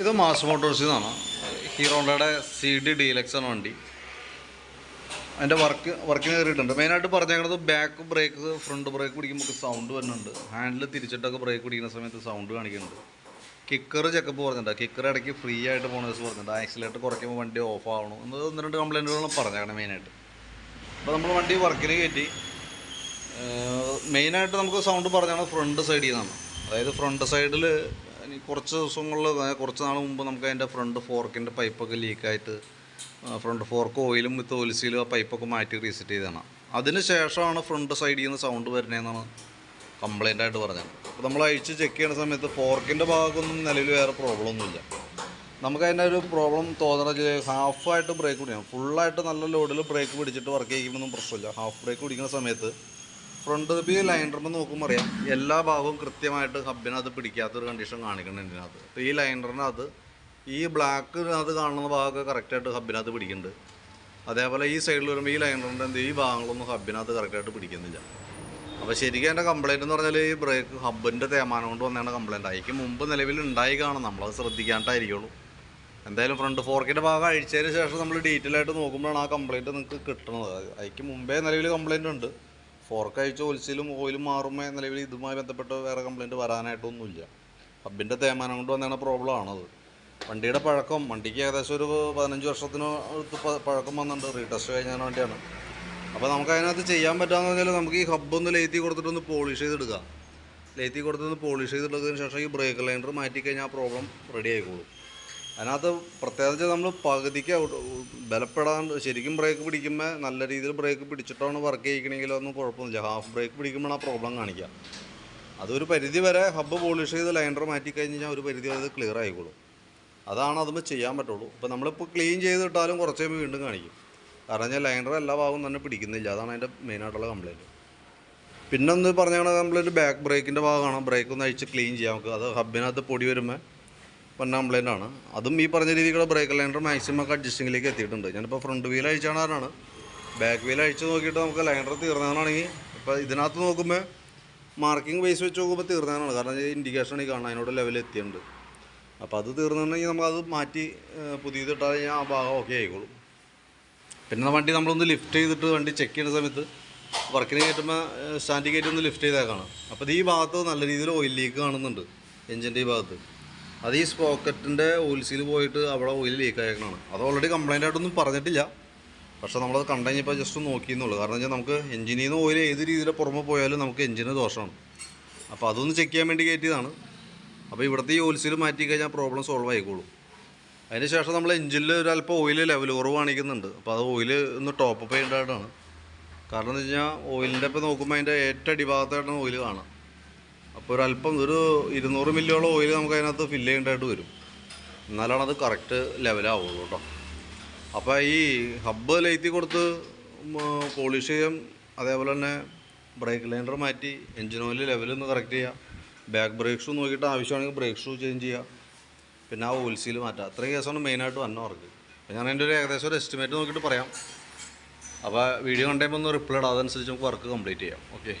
ഇത് മാസ് മോട്ടോഴ്സിൽ നിന്നാണ് ഹീറോണ്ടയുടെ C D deluxe ആണ് വണ്ടി. അതിന്റെ വർക്ക് വർക്കിന് കയറിയിട്ടുണ്ട് മെയിനായിട്ട് പറഞ്ഞേക്കുന്നത് ബാക്ക് ബ്രേക്ക് ഫ്രണ്ട് ബ്രേക്ക് പിടിക്കുമ്പോൾ സൗണ്ട് വരുന്നുണ്ട്. ഹാൻഡിൽ തിരിച്ചിട്ടൊക്കെ ബ്രേക്ക് പിടിക്കുന്ന സമയത്ത് സൗണ്ട് കാണിക്കുന്നുണ്ട്. കിക്കർ ചെക്കപ്പ് പറഞ്ഞിട്ടുണ്ട്. കിക്കർ ഇടയ്ക്ക് ഫ്രീ ആയിട്ട് പോകുന്ന ദിവസം പറഞ്ഞിട്ടുണ്ട്. ആക്സിലേറ്റർ കുറയ്ക്കുമ്പോൾ വണ്ടി ഓഫ് ആവണം. എന്ന് ഒന്ന് രണ്ട് കംപ്ലൈന്റുകളാണ് പറഞ്ഞേക്കണം മെയിനായിട്ട് അപ്പോൾ നമ്മൾ വണ്ടി വർക്കിന് കയറ്റി മെയിനായിട്ട് നമുക്ക് സൗണ്ട് പറഞ്ഞാണ് ഫ്രണ്ട് സൈഡിൽ നിന്നാണ് അതായത് ഫ്രണ്ട് സൈഡിൽ കുറച്ച് ദിവസങ്ങളിൽ കുറച്ച് നാൾ മുമ്പ് നമുക്ക് അതിന്റെ ഫ്രണ്ട് ഫോർക്കിന്റെ പൈപ്പൊക്കെ ലീക്കായിട്ട് ഫ്രണ്ട് ഫോർക്ക് ഓയിലും വിത്ത് ഒലിസിയിലും ആ പൈപ്പൊക്കെ മാറ്റി റീസെറ്റ് ചെയ്തതാണ്. അതിന് ശേഷമാണ് ഫ്രണ്ട് സൈഡിൽ നിന്ന് സൗണ്ട് വരുന്നതെന്നാണ് കംപ്ലൈന്റ് ആയിട്ട് പറഞ്ഞത്. അപ്പോൾ നമ്മൾ അഴിച്ച് ചെക്ക് ചെയ്യുന്ന സമയത്ത് ഫോർക്കിന്റെ ഭാഗത്തൊന്നും നിലവിൽ വേറെ പ്രോബ്ലം ഒന്നുമില്ല. നമുക്ക് അതിന്റെ ഒരു പ്രോബ്ലം തോന്നണ ഹാഫായിട്ട് ബ്രേക്ക് പിടിക്കണം ഫുള്ളായിട്ട് നല്ല ലോഡിൽ ബ്രേക്ക് പിടിച്ചിട്ട് വർക്ക് ചെയ്യുമ്പോഴൊന്നും പ്രശ്നമില്ല. ഹാഫ് ബ്രേക്ക് പിടിക്കുന്ന സമയത്ത് ഫ്രണ്ട് ബി ലൈനറുമ്പോൾ നോക്കുമ്പോൾ അറിയാം. എല്ലാ ഭാഗവും കൃത്യമായിട്ട് ഹബിനകത്ത് പിടിക്കാത്തൊരു കണ്ടീഷൻ കാണിക്കുന്നുണ്ട് ഇതിനകത്ത്. അപ്പോൾ ഈ ലൈനറിനകത്ത് ഈ ബ്ലാക്കിനകത്ത് കാണുന്ന ഭാഗമൊക്കെ കറക്റ്റായിട്ട് ഹബിനകത്ത് പിടിക്കുന്നുണ്ട് അതേപോലെ ഈ സൈഡിൽ വരുമ്പോൾ ഈ ലൈനറിന്റെ എന്ത് ഈ ഭാഗങ്ങളൊന്നും ഹബിനകത്ത് കറക്റ്റായിട്ട് പിടിക്കുന്നില്ല. അപ്പോൾ ശരിക്കും എന്റെ കംപ്ലൈന്റ് എന്ന് പറഞ്ഞാൽ ഈ ബ്രേക്ക് ഹബിന്റെ തേമാനം കൊണ്ട് വന്നതാണ് കംപ്ലൈന്റ് അതിക്ക് മുമ്പ് നിലവിൽ ഉണ്ടായി കാണും. നമ്മളത് ശ്രദ്ധിക്കാണ്ടായിരിക്കുള്ളൂ. എന്തായാലും ഫ്രണ്ട് ഫോർക്കിന്റെ ഭാഗം അഴിച്ചതിന് ശേഷം നമ്മൾ ഡീറ്റെയിൽ ആയിട്ട് നോക്കുമ്പോഴാണ് ആ കംപ്ലൈന്റ് നിങ്ങൾക്ക് കിട്ടുന്നത് അതിക്ക് മുമ്പേ നിലവിൽ കംപ്ലൈന്റ് ഉണ്ട്. ഫോർക്ക് അഴിച്ച് ഒലിച്ചിലും ഓയിലും മാറുമ്പോൾ നിലവിൽ ഇതുമായി ബന്ധപ്പെട്ട് വേറെ കംപ്ലയിന്റ് വരാനായിട്ടൊന്നുമില്ല. ഹബിന്റെ തേമാനം കൊണ്ട് വന്നതാണ് പ്രോബ്ലം ആണത്. വണ്ടിയുടെ പഴക്കം വണ്ടിക്ക് ഏകദേശം ഒരു പതിനഞ്ച് വർഷത്തിന് പഴക്കം വന്നിട്ടുണ്ട്. റീടെസ്റ്റ് കഴിഞ്ഞ വണ്ടിയാണ്. അപ്പോൾ നമുക്ക് അതിനകത്ത് ചെയ്യാൻ പറ്റാന്ന് പറഞ്ഞാൽ നമുക്ക് ഈ ഹബ്ബ് ഒന്ന് ലേത്തി കൊടുത്തിട്ടൊന്ന് പോളിഷ് ചെയ്തെടുക്കാം ലേത്തി കൊടുത്തൊന്ന് പോളിഷ് ചെയ്തെടുത്തതിന് ശേഷം ഈ ബ്രേക്ക് ലൈനർ മാറ്റി കഴിഞ്ഞാൽ ആ പ്രോബ്ലം റെഡി ആയിക്കോളും. അതിനകത്ത് പ്രത്യേകിച്ച് നമ്മൾ പകുതിക്ക് ബലപ്പെടാണ്ട് ശരിക്കും ബ്രേക്ക് പിടിക്കുമ്പോൾ നല്ല രീതിയിൽ ബ്രേക്ക് പിടിച്ചിട്ടാണ് വർക്ക് ചെയ്യിക്കണമെങ്കിൽ ഒന്നും കുഴപ്പമൊന്നുമില്ല. ഹാഫ് ബ്രേക്ക് പിടിക്കുമ്പോൾ ആ പ്രോബ്ലം കാണിക്കുക. അതൊരു പരിധി വരെ ഹബ്ബ് പോളിഷ് ചെയ്ത് ലൈനർ മാറ്റി കഴിഞ്ഞാൽ ഒരു പരിധി വരെ അത് ക്ലിയർ ആയിക്കോളും. അതാണ് അതുമ്പോൾ ചെയ്യാൻ പറ്റുള്ളൂ. ഇപ്പോൾ നമ്മളിപ്പോൾ ക്ലീൻ ചെയ്തിട്ടാലും കുറച്ച് കഴിയുമ്പോൾ വീണ്ടും കാണിക്കും. കാരണം ഞാൻ ലൈനർ എല്ലാ ഭാഗവും തന്നെ പിടിക്കുന്നില്ല. അതാണ് അതിന്റെ മെയിനായിട്ടുള്ള കംപ്ലയിന്റ് പിന്നെ ഒന്ന് പറഞ്ഞാൽ നമ്മളൊരു ബാക്ക് ബ്രേക്കിന്റെ ഭാഗമാണ്. ബ്രേക്ക് ഒന്ന് അഴിച്ച് ക്ലീൻ ചെയ്യാം നമുക്ക്. അത് ഹബിനകത്ത് പൊടി വരുമ്പോൾ കംപ്ലയിന്റ് ആണ്. അതും ഈ പറഞ്ഞ രീതിക്കുള്ള ബ്രേക്ക് ലൈനർ മാക്സിമം ഒക്കെ അഡ്ജസ്റ്റിങ്ങിലേക്ക് എത്തിയിട്ടുണ്ട്. ഞാനിപ്പോൾ ഫ്രണ്ട് വീൽ അഴിച്ചാണ് കാരണമാണ് ബാക്ക് വീൽ അഴിച്ച് നോക്കിയിട്ട് നമുക്ക് ലൈനർ തീർന്നതാണെങ്കിൽ ഇപ്പോൾ ഇതിനകത്ത് നോക്കുമ്പോൾ മാർക്കിംഗ് ബേസ് വെച്ച് നോക്കുമ്പോൾ തീർന്നതാണ് കാരണം ഇൻഡിക്കേഷൻ ഈ കാണാൻ അതിനോട് ലെവൽ എത്തിയിട്ടുണ്ട്. അപ്പോൾ അത് തീർന്നിട്ടുണ്ടെങ്കിൽ നമുക്കത് മാറ്റി പുതിയത് പുതിയതിട്ടാൽ കഴിഞ്ഞാൽ ആ ഭാഗം ഓക്കെ ആയിക്കോളും. പിന്നെ വണ്ടി നമ്മളൊന്ന് ലിഫ്റ്റ് ചെയ്തിട്ട് വണ്ടി ചെക്ക് ചെയ്യുന്ന സമയത്ത് വർക്കിന് കയറ്റുമ്പോൾ സ്റ്റാൻഡിൽ കയറ്റി ഒന്ന് ലിഫ്റ്റ് ചെയ്തേക്കാണ് അപ്പോൾ ഈ ഭാഗത്ത് നല്ല രീതിയിൽ ഓയിൽ ലീക്ക് കാണുന്നുണ്ട്. എഞ്ചിന്റെ ഈ ഭാഗത്ത്. അത് ഈ സ്പോക്കറ്റിന്റെ ഓയിൽ സീൽ പോയിട്ട് അവിടെ ഓയിൽ ലീക്ക് ആയേക്കണാണ് അത് ഓൾറെഡി കംപ്ലൈന്റ് ആയിട്ടൊന്നും പറഞ്ഞിട്ടില്ല. പക്ഷേ നമ്മളത് കണ്ടു ജസ്റ്റ് നോക്കിയെന്നുള്ളൂ കാരണം വെച്ചാൽ നമുക്ക് എഞ്ചിനിൽ നിന്ന് ഓയിൽ ഏത് രീതിയിൽ പുറമെ പോയാലും നമുക്ക് എഞ്ചിന് ദോഷമാണ്. അപ്പോൾ അതൊന്ന് ചെക്ക് ചെയ്യാൻ വേണ്ടി കയറ്റിയതാണ് അപ്പോൾ ഇവിടുത്തെ ഈ ഓയിൽ സീൽ മാറ്റി കഴിഞ്ഞാൽ പ്രോബ്ലം സോൾവ് ആയിക്കോളും. അതിന് ശേഷം നമ്മൾ എഞ്ചിനിൽ ഒരു അല്പം ഓയിൽ ലെവൽ കുറവ് കാണിക്കുന്നുണ്ട്. അപ്പോൾ അത് ഓയിൽ ഒന്ന് ടോപ്പ് അപ്പ് ചെയ്യേണ്ടതായിട്ടാണ് കാരണം എന്ന് വെച്ച് കഴിഞ്ഞാൽ ഓയിലിന്റെ ഇപ്പോൾ നോക്കുമ്പോൾ അതിന്റെ ഏറ്റവും അടിഭാഗത്തായിട്ടാണ് ഓയിൽ കാണുക. അപ്പോൾ ഒരു അല്പം ഒരു ഇരുന്നൂറ് മില്ലിയോളം ഓയിൽ നമുക്ക് അതിനകത്ത് ഫില്ല് ചെയ്യേണ്ടതായിട്ട് വരും. എന്നാലാണ് അത് കറക്റ്റ് ലെവലാവുള്ളൂ കേട്ടോ. അപ്പോൾ ഈ ഹബ്ബ് ലൈത്തി കൊടുത്ത് പോളിഷ് ചെയ്യാം. അതേപോലെ തന്നെ ബ്രേക്ക് ലൈനർ മാറ്റി എഞ്ചിൻ ഓയിൽ ലെവൽ ഒന്ന് കറക്റ്റ് ചെയ്യുക ബാക്ക് ബ്രേക്ക് ഷൂ നോക്കിയിട്ട് ആവശ്യമാണെങ്കിൽ ബ്രേക്ക് ഷൂ ചേഞ്ച് ചെയ്യുക പിന്നെ ആ ഓയിൽ സീൽ മാറ്റുക അത്രയും കേസാണ് മെയിനായിട്ട് വന്ന വർക്ക് അപ്പോൾ ഞാൻ അതിന്റെ ഒരു ഏകദേശം ഒരു എസ്റ്റിമേറ്റ് നോക്കിയിട്ട് പറയാം. അപ്പോൾ വീഡിയോ കണ്ടപ്പോൾ ഒന്ന് റിപ്ലൈ ഇടാം. അതനുസരിച്ച് നമുക്ക് വർക്ക് കംപ്ലീറ്റ് ചെയ്യാം. ഓക്കെ